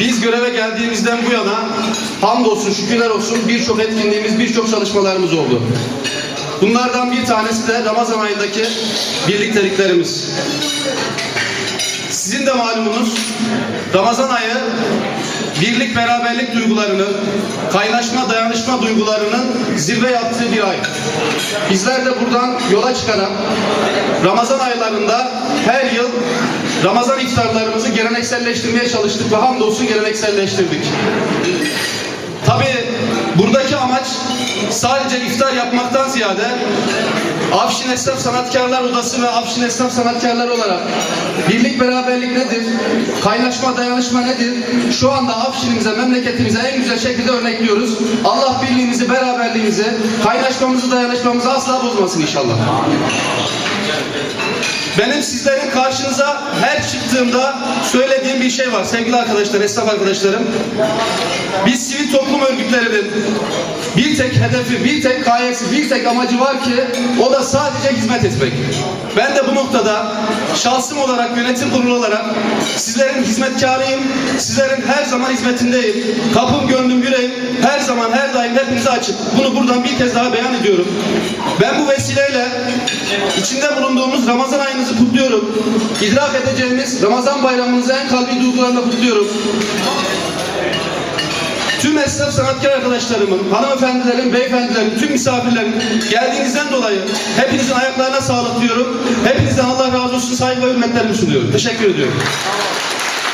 Biz göreve geldiğimizden bu yana hamdolsun, şükürler olsun birçok etkinliğimiz, birçok çalışmalarımız oldu. Bunlardan bir tanesi de Ramazan ayındaki birlikteliklerimiz. Sizin de malumunuz Ramazan ayı birlik beraberlik duygularını, kaynaşma dayanışma duygularının zirve yaptığı bir ay. Bizler de buradan yola çıkarak Ramazan aylarında her yıl Ramazan iftarlarımızı gelenekselleştirmeye çalıştık ve hamdolsun gelenekselleştirdik. Tabi buradaki amaç sadece iftar yapmaktan ziyade Afşin Esnaf Sanatkarlar Odası ve Afşin Esnaf Sanatkarları olarak birlik beraberlik nedir? Kaynaşma dayanışma nedir? Şu anda Afşin'imize, memleketimize en güzel şekilde örnekliyoruz. Allah birliğimizi, beraberliğimizi, kaynaşmamızı, dayanışmamızı asla bozmasın inşallah. Benim sizlerin karşınıza her çıktığımda söylediğim bir şey var sevgili arkadaşlar, esnaf arkadaşlarım. Biz sivil toplum örgütlerinin bir tek hedefi, bir tek gayesi, bir tek amacı var ki o da sadece hizmet etmek. Ben de bu noktada şahsım olarak, yönetim kurulu olarak sizlerin hizmetkarıyım, sizlerin her zaman hizmetindeyim. Kapım, gönlüm, yüreğim zaman, her daim hepinize açık. Bunu buradan bir kez daha beyan ediyorum. Ben bu vesileyle içinde bulunduğumuz Ramazan ayınızı kutluyorum. İdrak edeceğimiz Ramazan bayramınızı en kalbi duygularla kutluyorum. Tüm esnaf sanatkar arkadaşlarımın, hanımefendilerin, beyefendilerin, tüm misafirlerin geldiğinizden dolayı hepinizin ayaklarına sağlık diyorum. Hepinizden Allah razı olsun saygı ve hürmetlerimi sunuyorum. Teşekkür ediyorum.